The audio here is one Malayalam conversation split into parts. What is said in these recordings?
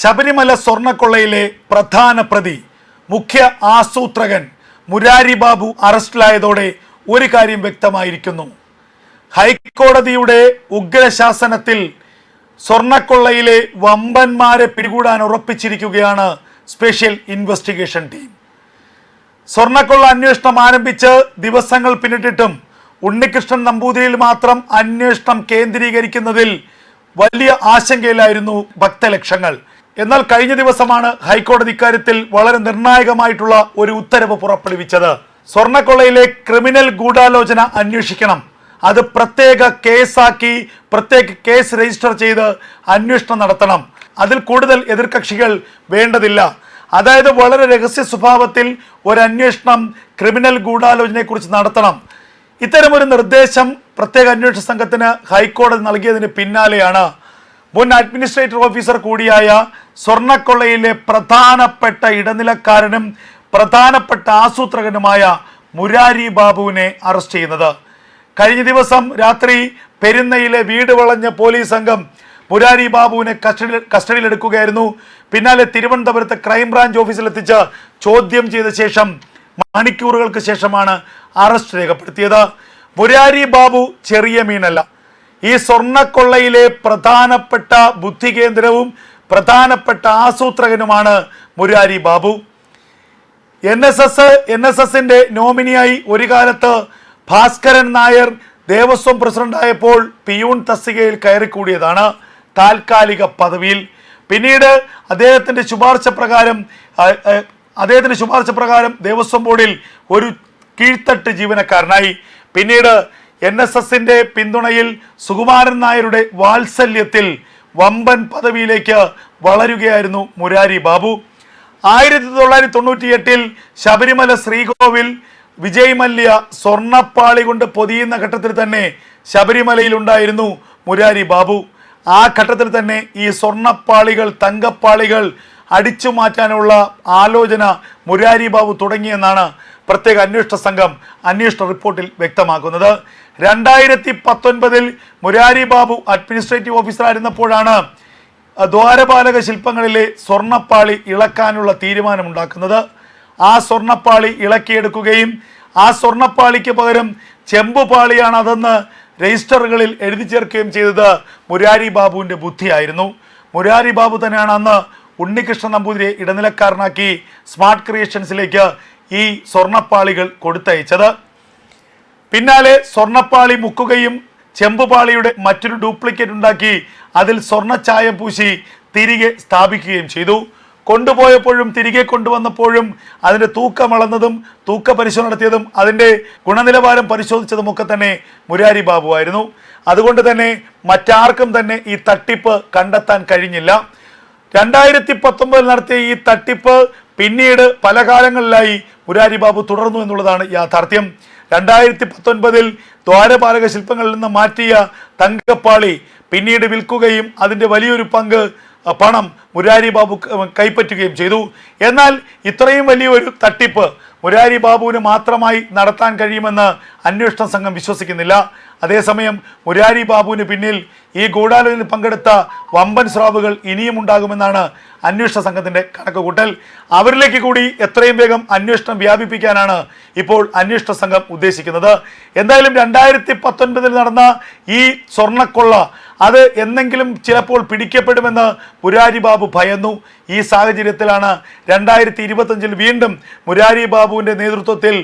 ശബരിമല സ്വർണക്കൊള്ളയിലെ പ്രധാന പ്രതി മുഖ്യ ആസൂത്രകൻ മുരാരി ബാബു അറസ്റ്റിലായതോടെ ഒരു കാര്യം വ്യക്തമായിരിക്കുന്നു. ഹൈക്കോടതിയുടെ ഉഗ്രശാസനത്തിൽ സ്വർണക്കൊള്ളയിലെ വമ്പന്മാരെ പിടികൂടാൻ ഉറപ്പിച്ചിരിക്കുകയാണ് സ്പെഷ്യൽ ഇൻവെസ്റ്റിഗേഷൻ ടീം. സ്വർണക്കൊള്ള അന്വേഷണം ആരംഭിച്ച് ദിവസങ്ങൾ പിന്നിട്ടിട്ടും ഉണ്ണികൃഷ്ണൻ നമ്പൂതിരിയിൽ മാത്രം അന്വേഷണം കേന്ദ്രീകരിക്കുന്നതിൽ വലിയ ആശങ്കയിലായിരുന്നു ഭക്തലക്ഷങ്ങൾ. എന്നാൽ കഴിഞ്ഞ ദിവസമാണ് ഹൈക്കോടതി ഇക്കാര്യത്തിൽ വളരെ നിർണായകമായിട്ടുള്ള ഒരു ഉത്തരവ് പുറപ്പെടുവിച്ചത്. സ്വർണക്കൊള്ളയിലെ ക്രിമിനൽ ഗൂഢാലോചന അന്വേഷിക്കണം. അത് പ്രത്യേക കേസാക്കി പ്രത്യേക കേസ് രജിസ്റ്റർ ചെയ്ത് അന്വേഷണം നടത്തണം. അതിൽ കൂടുതൽ എതിർകക്ഷികൾ വേണ്ടതില്ല. അതായത് വളരെ രഹസ്യ സ്വഭാവത്തിൽ ഒരു അന്വേഷണം ക്രിമിനൽ ഗൂഢാലോചനയെക്കുറിച്ച് നടത്തണം. ഇത്തരമൊരു നിർദ്ദേശം പ്രത്യേക അന്വേഷണ സംഘത്തിന് ഹൈക്കോടതി നൽകിയതിന് പിന്നാലെയാണ്. മുൻ അഡ്മിനിസ്ട്രേറ്റർ ഓഫീസർ കൂടിയായ സ്വർണക്കൊള്ളയിലെ പ്രധാനപ്പെട്ട ഇടനിലക്കാരനും പ്രധാനപ്പെട്ട ആസൂത്രകനുമായ മുരാരി ബാബുവിനെ അറസ്റ്റ് ചെയ്യുന്നത്. കഴിഞ്ഞ ദിവസം രാത്രി പെരുന്നയിലെ വീട് വളഞ്ഞ പോലീസ് സംഘം മുരാരി ബാബുവിനെ കസ്റ്റഡി കസ്റ്റഡിയിലെടുക്കുകയായിരുന്നു. പിന്നാലെ തിരുവനന്തപുരത്ത് ക്രൈംബ്രാഞ്ച് ഓഫീസിലെത്തിച്ച് ചോദ്യം ചെയ്ത ശേഷം മണിക്കൂറുകൾക്ക് ശേഷമാണ് അറസ്റ്റ് രേഖപ്പെടുത്തിയത്. മുരാരി ബാബു ചെറിയ മീനല്ല. ഈ സ്വർണക്കൊള്ളയിലെ പ്രധാനപ്പെട്ട ബുദ്ധി കേന്ദ്രവും പ്രധാനപ്പെട്ട ആസൂത്രകനുമാണ് Murari Babu. N S S N S എസിന്റെ നോമിനിയായി ഒരു കാലത്ത് ഭാസ്കരൻ നായർ ദേവസ്വം പ്രസിഡന്റായപ്പോൾ പിയൂൺ തസ്തികയിൽ കയറിക്കൂടിയതാണ് താൽക്കാലിക പദവിയിൽ. പിന്നീട് അദ്ദേഹത്തിന്റെ ശുപാർശ പ്രകാരം അദ്ദേഹത്തിന്റെ ശുപാർശ പ്രകാരം ദേവസ്വം ബോർഡിൽ ഒരു കീഴ്ത്തട്ട് ജീവനക്കാരനായി. പിന്നീട് എൻ എസ് എസിന്റെ പിന്തുണയിൽ സുകുമാരൻ നായരുടെ വാത്സല്യത്തിൽ വമ്പൻ പദവിയിലേക്ക് വളരുകയായിരുന്നു മുരാരി ബാബു. ആയിരത്തി തൊള്ളായിരത്തി തൊണ്ണൂറ്റി എട്ടിൽ ശബരിമല ശ്രീകോവിൽ വിജയ് മല്യ സ്വർണപ്പാളി കൊണ്ട് പൊതിയുന്ന ഘട്ടത്തിൽ തന്നെ ശബരിമലയിൽ ഉണ്ടായിരുന്നു മുരാരി ബാബു. ആ ഘട്ടത്തിൽ തന്നെ ഈ സ്വർണപ്പാളികൾ തങ്കപ്പാളികൾ അടിച്ചു മാറ്റാനുള്ള ആലോചന മുരാരി ബാബു തുടങ്ങിയെന്നാണ് പ്രത്യേക അന്വേഷണ സംഘം അന്വേഷണ റിപ്പോർട്ടിൽ വ്യക്തമാക്കുന്നത്. രണ്ടായിരത്തി പത്തൊൻപതിൽ മുരാരി ബാബു അഡ്മിനിസ്ട്രേറ്റീവ് ഓഫീസറായിരുന്നപ്പോഴാണ് ദ്വാരപാലക ശില്പങ്ങളിലെ സ്വർണപ്പാളി ഇളക്കാനുള്ള തീരുമാനമുണ്ടാക്കുന്നത്. ആ സ്വർണപ്പാളി ഇളക്കിയെടുക്കുകയും ആ സ്വർണപ്പാളിക്ക് പകരം ചെമ്പുപാളിയാണ് അതെന്ന് രജിസ്റ്ററുകളിൽ എഴുതി ചേർക്കുകയും ചെയ്തത് മുരാരി ബാബുവിന്റെ ബുദ്ധിയായിരുന്നു. മുരാരി ബാബു തന്നെയാണ് അന്ന് ഉണ്ണികൃഷ്ണൻ നമ്പൂതിരിയെ ഇടനിലക്കാരനാക്കി സ്മാർട്ട് ക്രിയേഷൻസിലേക്ക് ഈ സ്വർണപ്പാളികൾ കൊടുത്തയച്ചത്. പിന്നാലെ സ്വർണപ്പാളി മുക്കുകയും ചെമ്പുപാളിയുടെ മറ്റൊരു ഡ്യൂപ്ലിക്കേറ്റ് ഉണ്ടാക്കി അതിൽ സ്വർണച്ചായം പൂശി തിരികെ സ്ഥാപിക്കുകയും ചെയ്തു. കൊണ്ടുപോയപ്പോഴും തിരികെ കൊണ്ടുവന്നപ്പോഴും അതിന്റെ തൂക്കം അളന്നതും തൂക്ക പരിശോധന നടത്തിയതും അതിന്റെ ഗുണനിലവാരം പരിശോധിച്ചതും ഒക്കെ തന്നെ മുരാരി ബാബു ആയിരുന്നു. അതുകൊണ്ട് തന്നെ മറ്റാർക്കും തന്നെ ഈ തട്ടിപ്പ് കണ്ടെത്താൻ കഴിഞ്ഞില്ല. രണ്ടായിരത്തി പത്തൊമ്പതിൽ നടത്തിയ ഈ തട്ടിപ്പ് പിന്നീട് പല കാലങ്ങളിലായി മുരാരി ബാബു തുടർന്നു എന്നുള്ളതാണ് യാഥാർത്ഥ്യം. രണ്ടായിരത്തി പത്തൊൻപതിൽ ദ്വാരപാലക ശില്പങ്ങളിൽ നിന്ന് മാറ്റിയ തങ്കപ്പാളി പിന്നീട് വിൽക്കുകയും അതിന്റെ വലിയൊരു പങ്ക് പണം മുരാരി ബാബു കൈപ്പറ്റുകയും ചെയ്തു. എന്നാൽ ഇത്രയും വലിയൊരു തട്ടിപ്പ് മുരാരി ബാബുവിന് മാത്രമായി നടത്താൻ കഴിയുമെന്ന് അന്വേഷണ സംഘം വിശ്വസിക്കുന്നില്ല. അതേസമയം മുരാരി ബാബുവിന് പിന്നിൽ ഈ ഗൂഢാലോചനയിൽ പങ്കെടുത്ത വമ്പൻ സ്രാവുകൾ ഇനിയും ഉണ്ടാകുമെന്നാണ് അന്വേഷണ സംഘത്തിന്റെ കണക്കുകൂട്ടൽ. അവരിലേക്ക് കൂടി എത്രയും വേഗം അന്വേഷണം വ്യാപിപ്പിക്കാനാണ് ഇപ്പോൾ അന്വേഷണ സംഘം ഉദ്ദേശിക്കുന്നത്. എന്തായാലും രണ്ടായിരത്തി പത്തൊൻപതിൽ നടന്ന ഈ സ്വർണക്കൊള്ള അത് എന്നെങ്കിലും ചിലപ്പോൾ പിടിക്കപ്പെടുമെന്ന് മുരാരി ബാബു ഭയന്നു. ഈ സാഹചര്യത്തിലാണ് രണ്ടായിരത്തി ഇരുപത്തഞ്ചിൽ വീണ്ടും മുരാരി ബാബുവിന്റെ നേതൃത്വത്തിൽ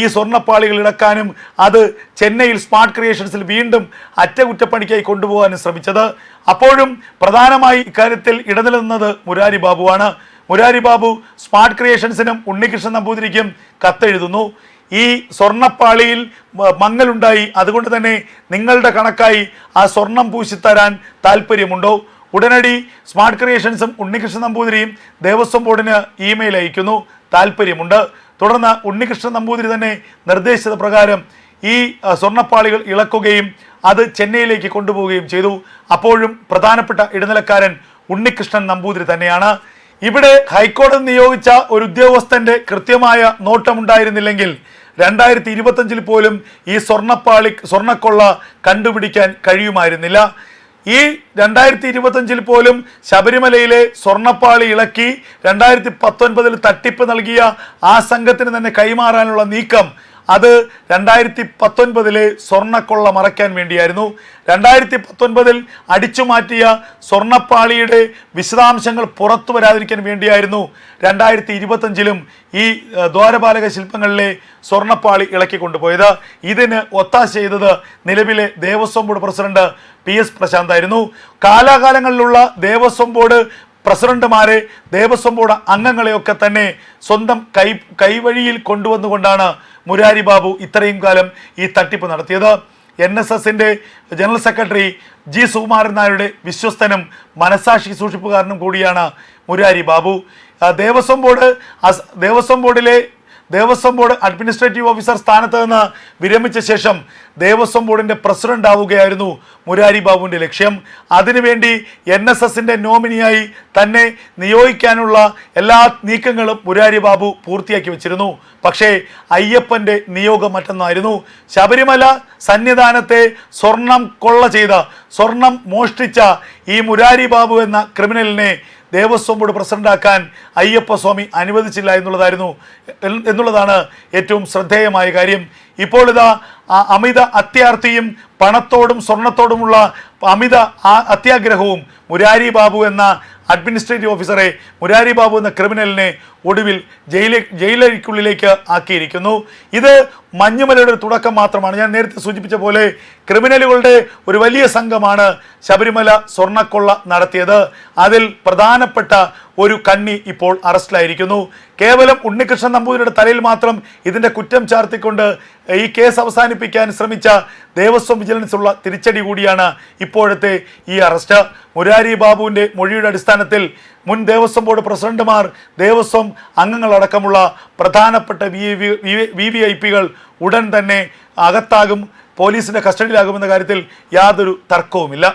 ഈ സ്വർണപ്പാളികൾ ഇടക്കാനും അത് ചെന്നൈയിൽ സ്മാർട്ട് ക്രിയേഷൻസിൽ വീണ്ടും അറ്റകുറ്റപ്പണിക്കായി കൊണ്ടുപോകാനും ശ്രമിച്ചത്. അപ്പോഴും പ്രധാനമായി ഇക്കാര്യത്തിൽ ഇടനിലുന്നത് മുരാരി ബാബുവാണ്. മുരാരി ബാബു സ്മാർട്ട് ക്രിയേഷൻസിനും ഉണ്ണികൃഷ്ണൻ നമ്പൂതിരിക്കും കത്തെഴുതുന്നു. ഈ സ്വർണപ്പാളിയിൽ മ- മങ്ങലുണ്ടായി. അതുകൊണ്ട് തന്നെ നിങ്ങളുടെ കണക്കായി ആ സ്വർണം പൂശിത്തരാൻ താല്പര്യമുണ്ടോ ഉടനടി സ്മാർട്ട് ക്രിയേഷൻസും ഉണ്ണികൃഷ്ണൻ നമ്പൂതിരിയും ദേവസ്വം ബോർഡിന് ഇമെയിൽ അയക്കുന്നു. താല്പര്യമുണ്ട് തുടർന്ന് ഉണ്ണികൃഷ്ണൻ നമ്പൂതിരി തന്നെ നിർദ്ദേശിച്ച പ്രകാരം ഈ സ്വർണപ്പാളികൾ ഇളക്കുകയും അത് ചെന്നൈയിലേക്ക് കൊണ്ടുപോവുകയും ചെയ്തു. അപ്പോഴും പ്രധാനപ്പെട്ട ഇടനിലക്കാരൻ ഉണ്ണികൃഷ്ണൻ നമ്പൂതിരി തന്നെയാണ്. ഇവിടെ ഹൈക്കോടതി നിയോഗിച്ച ഒരു ഉദ്യോഗസ്ഥന്റെ കൃത്യമായ നോട്ടമുണ്ടായിരുന്നില്ലെങ്കിൽ രണ്ടായിരത്തി ഇരുപത്തഞ്ചിൽ പോലും ഈ സ്വർണപ്പാളി സ്വർണക്കൊള്ള കണ്ടുപിടിക്കാൻ കഴിയുമായിരുന്നില്ല. ഈ രണ്ടായിരത്തി ഇരുപത്തഞ്ചിൽ പോലും ശബരിമലയിലെ സ്വർണപ്പാളി ഇളക്കി രണ്ടായിരത്തി പത്തൊൻപതിൽ തട്ടിപ്പ് നൽകിയ ആ സംഘത്തിന് തന്നെ കൈമാറാനുള്ള നീക്കം അത് രണ്ടായിരത്തി പത്തൊൻപതിലെ സ്വർണക്കൊള്ള മറയ്ക്കാൻ വേണ്ടിയായിരുന്നു. രണ്ടായിരത്തി പത്തൊൻപതിൽ അടിച്ചു മാറ്റിയ സ്വർണപ്പാളിയുടെ വിശദാംശങ്ങൾ പുറത്തു വരാതിരിക്കാൻ വേണ്ടിയായിരുന്നു രണ്ടായിരത്തി ഇരുപത്തഞ്ചിലും ഈ ദ്വാരപാലക ശില്പങ്ങളിലെ സ്വർണപ്പാളി ഇളക്കി കൊണ്ടുപോയത്. ഇതിന് ഒത്താശ ചെയ്തത് നിലവിലെ Devaswom board president P S Prasanth ആയിരുന്നു. കാലാകാലങ്ങളിലുള്ള ദേവസ്വം ബോർഡ് പ്രസിഡന്റുമാരെ ദേവസ്വം ബോർഡ് അംഗങ്ങളെയൊക്കെ തന്നെ സ്വന്തം കൈ കൈവഴിയിൽ കൊണ്ടുവന്നുകൊണ്ടാണ് മുരാരി ബാബു ഇത്രയും കാലം ഈ തട്ടിപ്പ് നടത്തിയത്. എൻ എസ് എസിന്റെ ജനറൽ സെക്രട്ടറി ജി സുകുമാരൻ നായരുടെ വിശ്വസ്തനും മനസാക്ഷി സൂക്ഷിപ്പുകാരനും കൂടിയാണ് മുരാരി ബാബു. ദേവസ്വം ബോർഡ് ദേവസ്വം ബോർഡിലെ ദേവസ്വം ബോർഡ് അഡ്മിനിസ്ട്രേറ്റീവ് ഓഫീസർ സ്ഥാനത്ത് നിന്ന് വിരമിച്ച ശേഷം ദേവസ്വം ബോർഡിന്റെ പ്രസിഡന്റ് ആവുകയായിരുന്നു മുരാരി ബാബുവിന്റെ ലക്ഷ്യം. അതിനുവേണ്ടി എൻ എസ് എസിന്റെ നോമിനിയായി തന്നെ നിയോഗിക്കാനുള്ള എല്ലാ നീക്കങ്ങളും മുരാരി ബാബു പൂർത്തിയാക്കി വെച്ചിരുന്നു. പക്ഷേ അയ്യപ്പന്റെ നിയോഗം മറ്റൊന്നായിരുന്നു. ശബരിമല സന്നിധാനത്തെ സ്വർണം കൊള്ള ചെയ്ത സ്വർണം മോഷ്ടിച്ച ഈ മുരാരി ബാബു എന്ന ക്രിമിനലിനെ ദേവസ്വം ബോർഡ് പ്രസിഡന്റാക്കാൻ അയ്യപ്പസ്വാമി അനുവദിച്ചില്ല എന്നുള്ളതായിരുന്നു. എന്നുള്ളതാണ് ഏറ്റവും ശ്രദ്ധേയമായ കാര്യം. ഇപ്പോൾ ഇതാ അമിത അത്യാർത്ഥിയും പണത്തോടും സ്വർണത്തോടുമുള്ള അമിത അത്യാഗ്രഹവും മുരാരി ബാബു എന്ന അഡ്മിനിസ്ട്രേറ്റീവ് ഓഫീസറെ മുരാരി ബാബു എന്ന ക്രിമിനലിനെ ഒടുവിൽ ജയിലെ ജയിലരിക്കുള്ളിലേക്ക് ആക്കിയിരിക്കുന്നു. ഇത് മഞ്ഞുമലയുടെ ഒരു തുടക്കം മാത്രമാണ്. ഞാൻ നേരത്തെ സൂചിപ്പിച്ച പോലെ ക്രിമിനലുകളുടെ ഒരു വലിയ സംഘമാണ് ശബരിമല സ്വർണക്കൊള്ള നടത്തിയത്. അതിൽ പ്രധാനപ്പെട്ട ഒരു കണ്ണി ഇപ്പോൾ അറസ്റ്റിലായിരിക്കുന്നു. കേവലം ഉണ്ണികൃഷ്ണൻ നമ്പൂതിരിയുടെ തലയിൽ മാത്രം ഇതിന്റെ കുറ്റം ചാർത്തിക്കൊണ്ട് ഈ കേസ് അവസാനിപ്പിക്കാൻ ശ്രമിച്ച ദേവസ്വം വിജിലൻസ് ഉള്ള തിരിച്ചടി കൂടിയാണ് ഇപ്പോഴത്തെ ഈ അറസ്റ്റ്. മുരാരി ബാബുവിന്റെ മൊഴിയുടെ അടിസ്ഥാനത്തിൽ മുൻ ദേവസ്വം ബോർഡ് പ്രസിഡന്റുമാർ ദേവസ്വം അംഗങ്ങളടക്കമുള്ള പ്രധാനപ്പെട്ട വി വി ഐ പികൾ ഉടൻ തന്നെ അകത്താകും പോലീസിന്റെ കസ്റ്റഡിയിലാകുമെന്ന കാര്യത്തിൽ യാതൊരു തർക്കവുമില്ല.